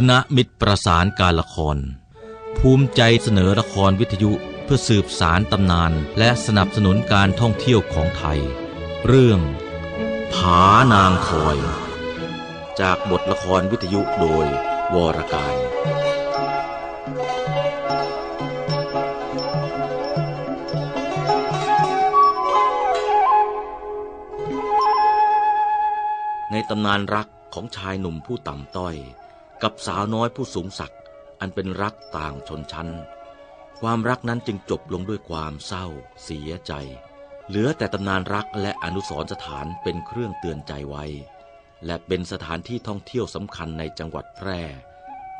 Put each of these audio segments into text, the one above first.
คณะมิตรประสานการละคร ภูมิใจเสนอละครวิทยุเพื่อสืบสารตำนาน และสนับสนุนการท่องเที่ยวของไทย เรื่องผานางคอย จากบทละครวิทยุโดยวรการในตำนานรักของชายหนุ่มผู้ต่ำต้อย กับสาวน้อยผู้สูงศักดิ์อันเป็นรักต่างชนชั้น ความรักนั้นจึงจบลงด้วยความเศร้า เสียใจ เหลือแต่ตำนานรักและอนุสรสถานเป็นเครื่องเตือนใจไว้ และเป็นสถานที่ท่องเที่ยวสำคัญในจังหวัดแพร่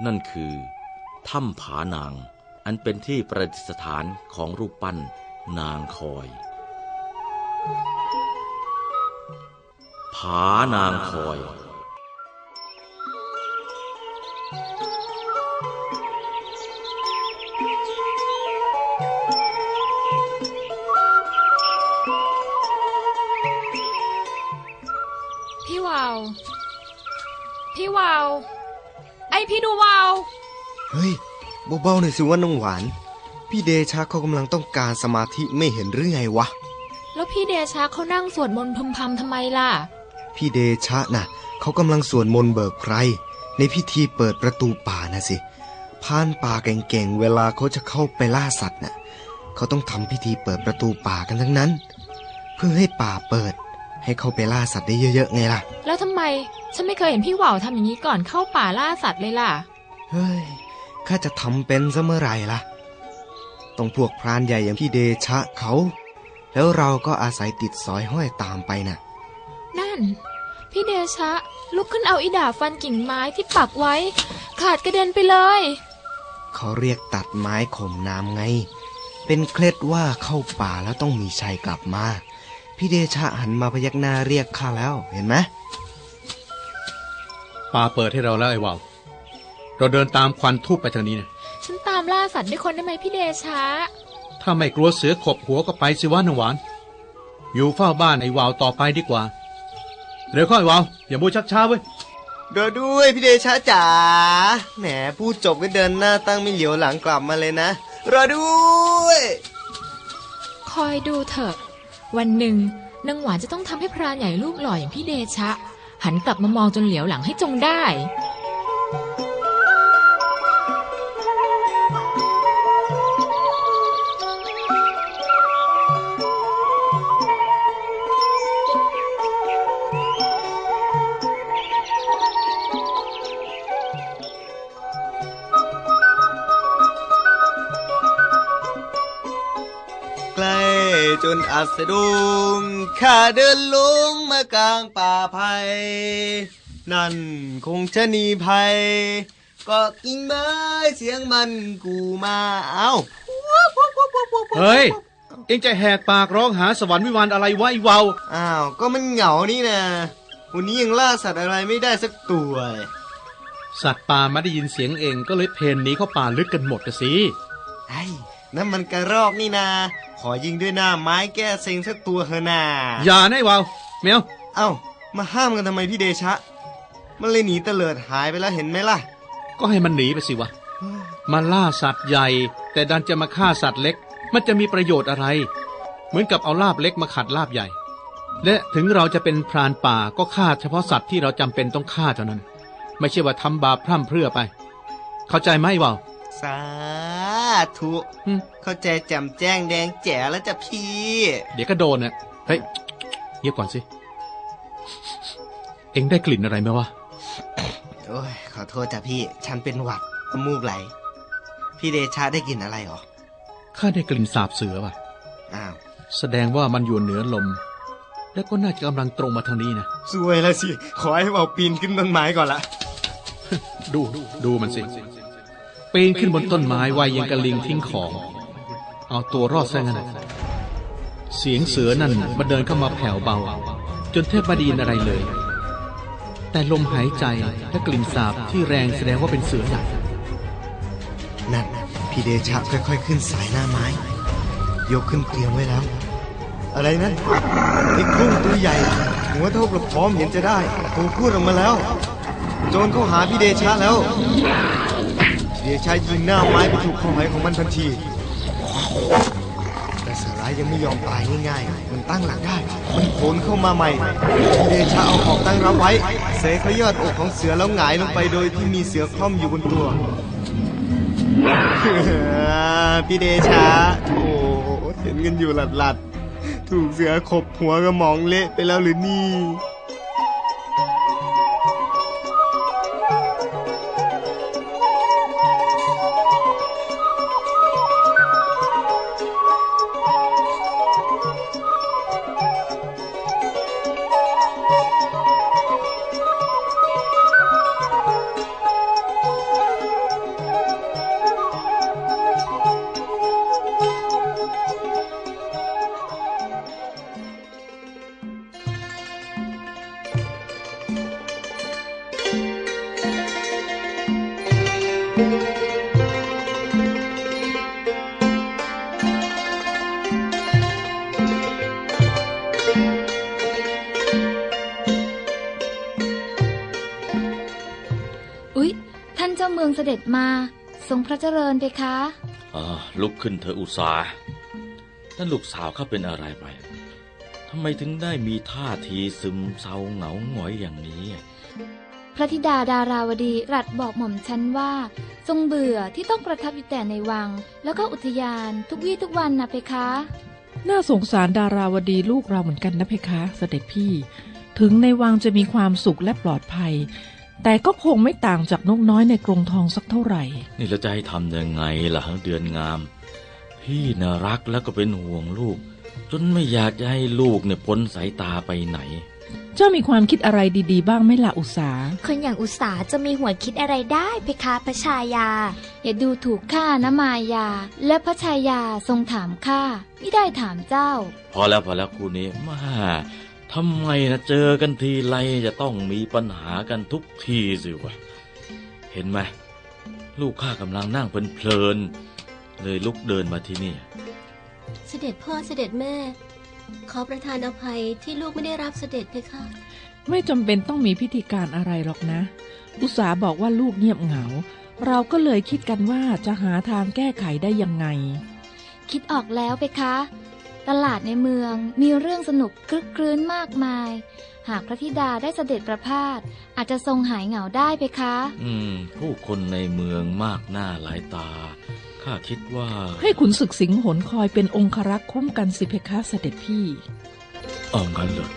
นั่นคือถ้ำผานาง อันเป็นที่ประดิษฐานของรูปปั้นนางคอยผานางคอย พี่วาวพี่วาวไอพี่ดูวาวเฮ้ยเบาๆหน่อยสิว่าน้องหวาน พี่เดชาเขากำลังต้องการสมาธิไม่เห็นหรือไงวะ แล้วพี่เดชาเขานั่งสวดมนต์พึมพำทำไมล่ะ พี่เดชะน่ะเขากำลังสวดมนต์เบิกไพรในพิธีเปิดประตูป่านะสิพรานป่าเก่งๆ เวลาเขาจะเข้าไปล่าสัตว์น่ะ เขาต้องทำพิธีเปิดประตูป่ากันทั้งนั้น เพื่อให้ป่าเปิด ให้เข้าไปล่าสัตว์ได้เยอะๆไงล่ะ แล้วทำไม ฉันไม่เคยเห็นพี่วาวทำอย่างนี้ก่อนเข้าป่าล่าสัตว์เลยล่ะ เฮ้ยข้าจะทำเป็นซะเมื่อไหร่ล่ะต้องพวกพรานใหญ่อย่างพี่เดชะเขา แล้วเราก็อาศัยติดสอยห้อยตามไปน่ะ นั่น พี่เดชะ ลุกขึ้นเอาอีดาบฟันกิ่งไม้ที่ปักไว้ ขาดกระเด็นไปเลยเขาเรียกตัดไม้ข่มน้ำไง เป็นเคล็ดว่าเข้าป่าแล้วต้องมีชัยกลับมา พี่เดชะหันมาพยักหน้าเรียกข้าแล้ว เห็นไหมป่าเปิดให้เราแล้วไอ้วาวเราเดินตามควันทูบไปทางนี้นะฉันตามล่าสัตว์ด้วยคนได้ไหมพี่เดชะ ถ้าไม่กลัวเสือขบหัวก็ไปสิวะนางหวาน อยู่เฝ้าบ้านไอ้วาวต่อไปดีกว่า เร็วเข้าไอ้วาวอย่ามัวชักช้าเว้ยเดินด้วยพี่เดชะจ๋าแหมพูดจบก็เดินหน้าตั้งไม่เหลียวหลังกลับมาเลยนะรอด้วย คอยดูเถอะ วันหนึ่งนางหวานจะต้องทำให้พรานใหญ่รูปหล่ออย่างพี่เดชะ หันกลับมามองจนเหลียวหลังให้จงได้ จนอัสดงข้าเดินลงมากลางป่าไผ่นั่นคงชะนีภัยก็กิ่งไม้เสียงมันกูมาเอ้าเฮ้ย เอ็งจะแหกปากร้องหาสวรรค์วิมานอะไรวะไอ้วาวอ้าว ก็มันเหงานี่นะวันนี้ยังล่าสัตว์อะไรไม่ได้สักตัวเลยสัตว์ป่ามาได้ยินเสียงเองก็เลยเพนหนีเข้าป่าลึกกันหมดกะสิไอ้ นั่นมันกระรอกนี่นา ขอยิงด้วยหน้าไม้แก้เซ็งสักตัวเถอะนาอย่านะไอ้วาวแมวเอ้า มาห้ามกันทำไมพี่เดชะ มันเลยหนีเตลิดหายไปแล้วเห็นไหมล่ะ ก็ให้มันหนีไปสิวะ มาล่าสัตว์ใหญ่ แต่ดันจะมาฆ่าสัตว์เล็ก มันจะมีประโยชน์อะไร เหมือนกับเอาลาบเล็กมาขัดลาบใหญ่ และถึงเราจะเป็นพรานป่าก็ฆ่าเฉพาะสัตว์ที่เราจำเป็นต้องฆ่าเท่านั้น ไม่ใช่ว่าทำบาปพร่ำเพรื่อไป เข้าใจไหมวาวสา ธุหึเข้าใจแจ่มแจ้งแดงแจ๋แล้วจ้ะพี่ เดี๋ยวก็โดนน่ะเฮ้ยเงียบก่อนสิ เอ็งได้กลิ่นอะไรไหมวะ โอ้ย ขอโทษจ้ะพี่ ฉันเป็นหวัดน้ำมูกไหล พี่เดชะได้กลินอะไรหรอ ข้าได้กลิ่นสาบเสือว่ะ อ้าว แสดงว่ามันอยู่เหนือลม และก็น่าจะกำลังตรงมาทางนี้นะสวยแล้วสิ ขอให้เอาปีนขึ้นต้นไม้ก่อนละ ดู ดูมันสิ ปีนขึ้นบนต้นไม้ไวยังกระลิงทิ้งของ เอาตัวรอดซะงั้นเสียงเสือนั่นมันเดินเข้ามาแผ่วเบา จนแทบไม่ได้ยินอะไรเลย แต่ลมหายใจและกลิ่นสาบที่แรงแสดงว่าเป็นเสือใหญ่นั่นพี่เดชะค่อยๆ ขึ้นสายหน้าไม้ ยกขึ้นเตรียมไว้แล้ว อะไรนั่นไอ้กุ้งตัวใหญ่ หัวเท่ากับพร้อมเห็นจะได้ตัวพูดออกมาแล้ว โจรเข้าหาพี่เดชะแล้ว เดชะยิงหน้าไม้ไปถูกคอหอยของมันทันที แต่เสือร้ายยังไม่ยอมตายง่ายๆ มันตั้งหลักได้ มันโผล่เข้ามาใหม่เดชะเอาของตั้งรับไว้ เสยเขายอดอกของเสือแล้วหงายลงไปโดยที่มีเสือคล่อมอยู่บนตัว พี่เดชะโอ้เห็นกันอยู่หลัดๆ ถูกเสือขบหัวกระหมองเละไปแล้วหรือนี่ เจ้าเมืองเสด็จมา ทรงพระเจริญเพคะอ่าลุกขึ้นเธอะอุตสาห์นั่นลูกสาวข้าเป็นอะไรไปทำไมถึงได้มีท่าทีซึมเศร้าเหงาหงอยอย่างนี้ พระธิดาดาราวดีรัสบอกหม่อมฉันว่า ทรงเบื่อที่ต้องประทับอยู่แต่ในวัง แล้วก็อุทยานทุกวี่ทุกวันนะเพคะ น่าสงสารดาราวดีลูกเราเหมือนกันนะเพคะ เสด็จพี่ ถึงในวังจะมีความสุขและปลอดภัย แต่ก็คงไม่ต่างจากนกน้อยในกรงทองสักเท่าไหร่ นี่แล้วจะให้ทำยังไงล่ะเดือนงาม พี่น่ะรักแล้วก็เป็นห่วงลูก จนไม่อยากจะให้ลูกเนี่ยพ้นสายตาไปไหน เจ้ามีความคิดอะไรดีๆ บ้างไหมล่ะอุตสาคนอย่างอุตสาจะมีหัวคิดอะไรได้เพคะพระชายา อย่าดูถูกข้านะมายา และพระชายาทรงถามข้าไม่ได้ถามเจ้า พอแล้วพอแล้วคู่นี้มา ทำไมนะเจอกันทีไรจะต้องมีปัญหากันทุกทีสิวะ เห็นไหมลูกข้ากำลังนั่งเพลินๆเลยลุกเดินมาที่นี่ เสด็จพ่อเสด็จแม่ ขอประทานอภัยที่ลูกไม่ได้รับเสด็จเพคะ ไม่จำเป็นต้องมีพิธีการอะไรหรอกนะ อุตสาบอกว่าลูกเงียบเหงา เราก็เลยคิดกันว่าจะหาทางแก้ไขได้ยังไง คิดออกแล้วเพคะ ตลาดในเมืองมีเรื่องสนุกคลึกครื้นมากมาย หากพระธิดาได้เสด็จประพาสอาจจะทรงหายเหงาได้เพคะ อืม ผู้คนในเมืองมากหน้าหลายตา ข้าคิดว่า ให้ขุนศึกสิงห์หนคอยเป็นองครักษ์คุ้มกันสิเพคะเสด็จพี่เอางั้นเลย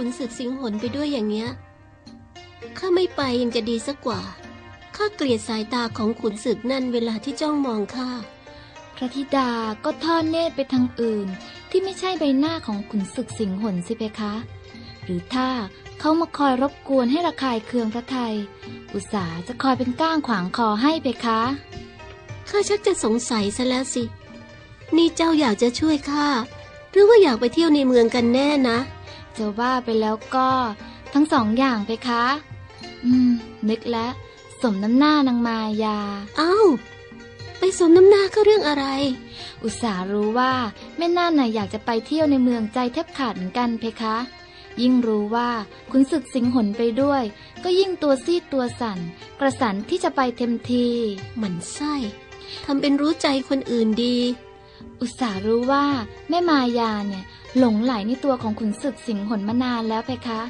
ขุนศึกสิงหนไปด้วยอย่างเงี้ย ข้าไม่ไปยังจะดีสักกว่า ข้าเกลียดสายตาของขุนศึกนั่นเวลาที่จ้องมองข้า พระธิดาก็ทอดเนตรไปทางอื่น ที่ไม่ใช่ใบหน้าของขุนศึกสิงหนสิเพคะ หรือถ้าเขามาคอยรบกวนให้ระคายเคืองพระไทย อุตสาห์จะคอยเป็นก้างขวางคอให้เพคะ ข้าชักจะสงสัยซะแล้วสิ นี่เจ้าอยากจะช่วยข้า หรือว่าอยากไปเที่ยวในเมืองกันแน่นะ จะว่าไปแล้วก็ ทั้งสองอย่างเพคะ อืม นึกแล้ว สมน้ำหน้านางมายา เอ้า ไปสมน้ำหน้าก็เรื่องอะไร อุตสาห์รู้ว่าแม่น่านน่ะอยากจะไปเที่ยวในเมืองใจแทบขาดเหมือนกันเพคะ ยิ่งรู้ว่าขุนศึกสิงหนไปด้วย ก็ยิ่งตัวซีดตัวสั่น กระสันที่จะไปเต็มทีหมันไส้ทำเป็นรู้ใจคนอื่นดี อุตสารู้ว่าแม่มายาเนี่ยหลงไหลในตัวของขุนศึกสิงหนมานานแล้วเพคะ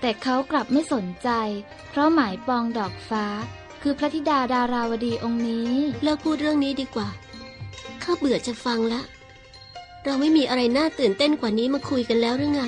แต่เขากลับไม่สนใจ เพราะหมายปองดอกฟ้า คือพระธิดาดาราวดีองค์นี้ เลิกพูดเรื่องนี้ดีกว่า ข้าเบื่อจะฟังละ เราไม่มีอะไรน่าตื่นเต้นกว่านี้มาคุยกันแล้วหรือไง